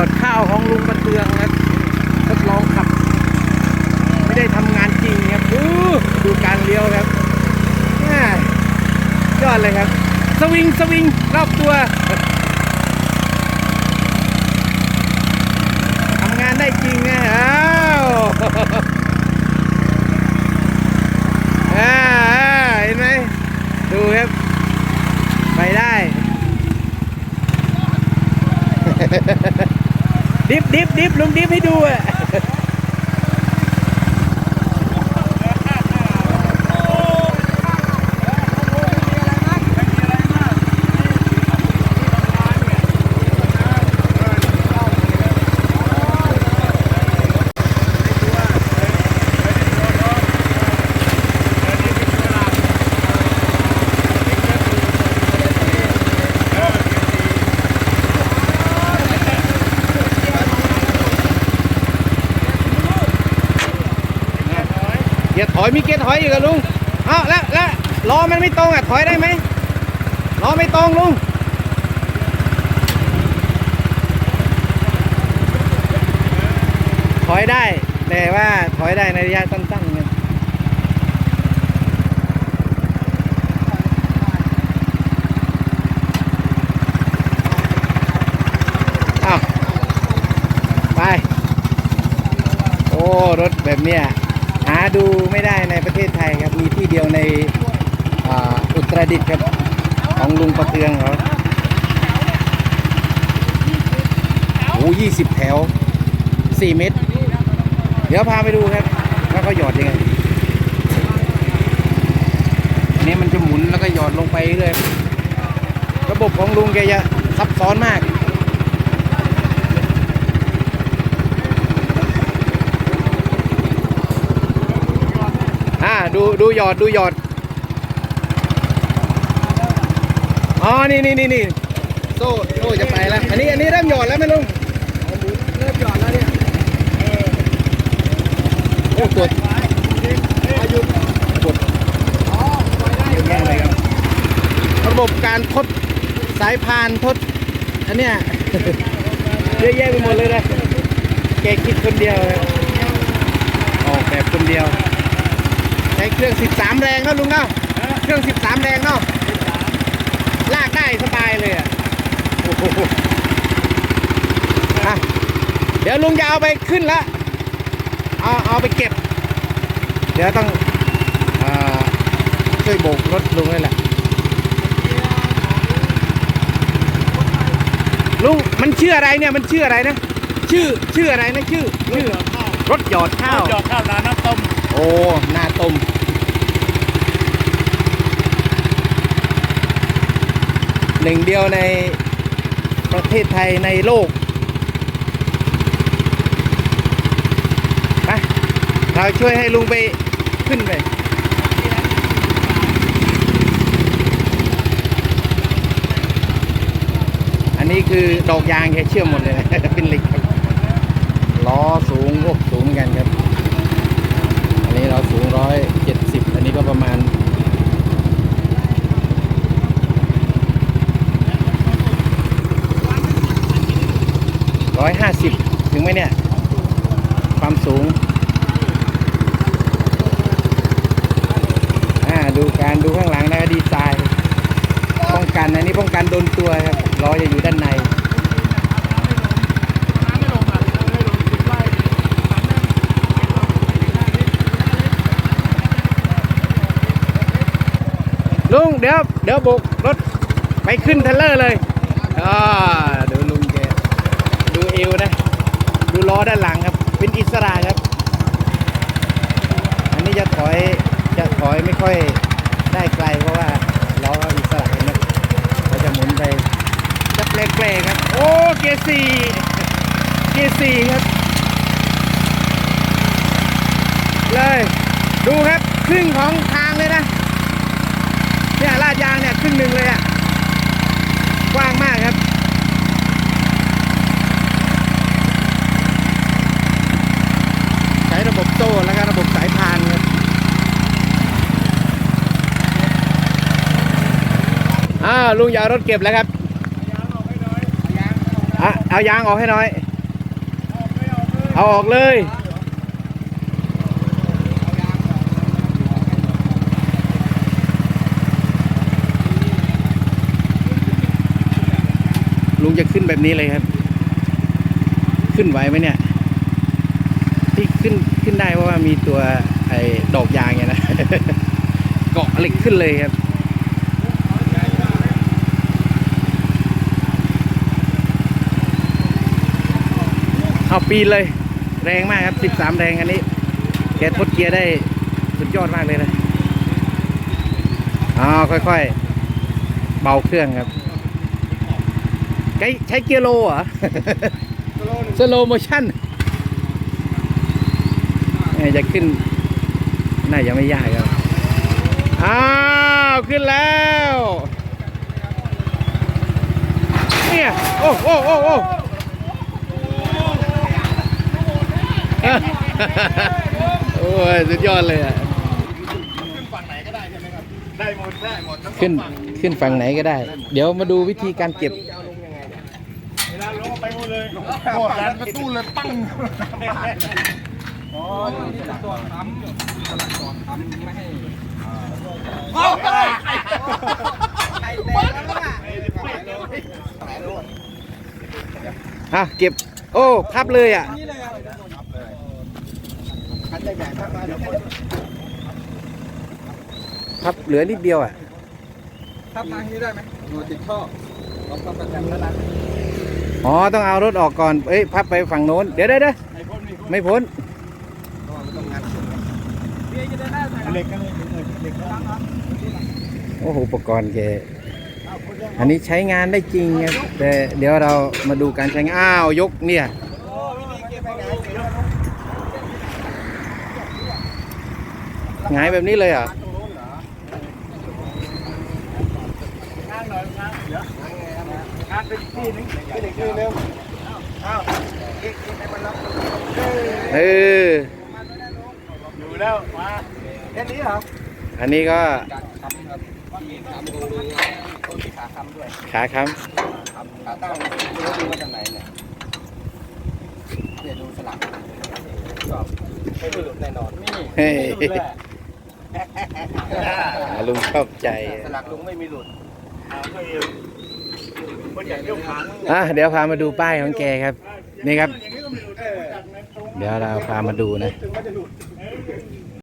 อดข้าวของลุงประเตืองครับทดลองขับ ไม่ได้ทำงานจริงครับดูการเลี้ยวครับแม่ยอดเลยครับ สวิงสวิงรอบตัวทำงานได้จริงนะอ้าวเห็นไหมดูครับ ไปได้ ดิฟดิฟดิฟลุงดิฟให้ดูอะ เกียถอยมีเกียร์ถอยอยู่กับลุงเอ้าแล้วแล้วล้อมันไม่ตรงอะถอยได้ไหมล้อไม่ตรงลุงถอยได้ แต่ว่าถอยได้ในระยะสั้นๆไงอ้าไป โอ้ รถแบบเนี้ย ดูไม่ได้ในประเทศไทยครับ มีที่เดียวในอุตรดิตถ์ครับ ของลุงประเตืองเขาโอ้ยี่สิบแถวสี่เมตร เดี๋ยวพาไปดูครับว่าเขาหยอดยังไงอันนี้มันจะหมุนแล้วก็หยอดลงไปเรื่อยระบบของลุงแกจะซับซ้อนมาก ดูดูหยอดดูหยอด อ๋อ นี่นี่นี่นี่โซ่โซ่จะไปแล้ว อันนี้อันนี้เริ่มหยอดแล้วไหมลุงเริ่มหยอดแล้วเนี่ยโอ้ตรวรวจเยอะแยะเลยครับระบบการทดสายพานทด อันเนี้ยเยอะแยะไปหมดเลยนะแกคิดคนเดียวเลยออกแบบคนเดียว ช้เครื่อง 13 แรงนะลุงเนาะเครื่อง 13 แรงเนาะลากได้สบายเลยอะโอ้โหอะเดี๋ยวลุงจะเอาไปขึ้นละเอาเอาไปเก็บ เดี๋ยวต้องเอ่อช่วยโบกรถลุงนี่แหละลุงมันชื่ออะไรเนี่ยมันชื่ออะไรนะ ชื่อชื่ออะไรนะชื่อชื่อรถหยอดข้าวหยอดข้าวนาน้ำต้มโอ้หน้าต้มหนึ่งเดียวในประเทศไทยในโลกไปเราช่วยให้ลุงไปขึ้นไปอันนี้คือดอกยางแค่เชื่อมหมดเลยนะเป็นเหล็กครับล้อสูงโอ้สูงเหมือนกันครับ อันนี้เราสูงร้อยเจ็ดสิบอันนี้ก็ประมาณร้อยห้าสิบถึงไหมเนี่ย ความสูงอ่าดูการดูข้างหลังนะดีไซน์ป้องกันอันนี้ป้องกันโดนตัวครับล้อจะอยู่ด้านใน ลุงเดี๋ยวเดี๋ยวโบกรถไปขึ้นเทรลเลอร์เลยอ่าดูลุงแกดูเอวนะ ดูล้อด้านหลังครับ เป็นอิสระครับ อันนี้จะถอยจะถอยไม่ค่อยได้ไกลเพราะว่าล้ออิสระเห็นไหมเขาจะหมุนไปจะแปลกๆครับ โอ้เกียร์สี่เกียร์สี่ครับเลยดูครับครึ่งของทางเลยนะ เนี่ยลาดยางเนี่ยค รึ่งหนึ่งเลยอะ่ะกว้างมากครับใช้ระบบโซ่แล้วก็ระบบสายพานครับอ้าวลุงอยากรถเก็บแล้วครับอะเอายางออกให้น้อย เอาออกเลย ลุงจะขึ้นแบบนี้เลยครับ ขึ้นไหวไหมเนี่ย ที่ขึ้นขึ้นได้เพราะว่ามีตัวไอ้ดอกยางเนี่ยนะเกาะเหล็กขึ้นเลยครับเอาปีนเลย แรงมากครับ 13 แรงอันนี้ แกทดเกียร์ได้สุดยอดมากเลยนะอ๋อค่อยๆ เบาเครื่องครับ ใช้ใช้เกียร์โลเหรอสโลโมชั่นจะขึ้น น่าจะไม่ยากครับ อ้าว ขึ้นแล้ว เนี่ย โอ้โอ้โอ้โอ้โอ้ย สุดยอดเลยอะได้หมด ได้หมดทั้งขึ้น ขึ้นฝั่งไหนก็ได้ เดี๋ยวมาดูวิธีการเก็บ เวลาลงไปหมดเลย โคตรร้านกระตูเลยปั้งอ๋อนี่ตัวทำตัวทำไม่ให้โอ้ยไอ้แตกแล้วน่ะอะเก็บ โอ้พับเลยอะพับเหลือนิดเดียวอะทับทางนี้ได้ไหมดูติดท่อลองทำประจำแล้วนะ อ๋อต้องเอารถออกก่อนเอ้ยพับไปฝั่งโน้น เดี๋ยวเดี๋ยวเดี๋ยวไอ้ไม่พ้นโอ้โหอุปกรณ์แกอันนี้ใช้งานได้จริงครับแต่เดี๋ยวเรามาดูการใช้งานอ้าวยกเนี่ยหงายแบบนี้เลยอะ งานหน่อยงานเดี๋ยวงานไปอีกที่นึงไปอีกที่นึงอ้าวอีกอีกให้มันรับเอออยู่แล้วมาแค่นี้เหรออันนี้ก็การทำครับมีทำดูต้นขาคำด้วยขาค้ขาตั้งดูดูมาจากไหนเนี่ยเนี่ยดูสลักก็ไม่หลุดแน่นอนนี่ำเฮ้ยอ่าลุงชอบใจสลักลุงไม่มีหลุดคนใหญ่เลี้ยวขา อะเดี๋ยวพามาดูป้ายของแกครับ นี่ครับ เดี๋ยวเราพามาดูนะ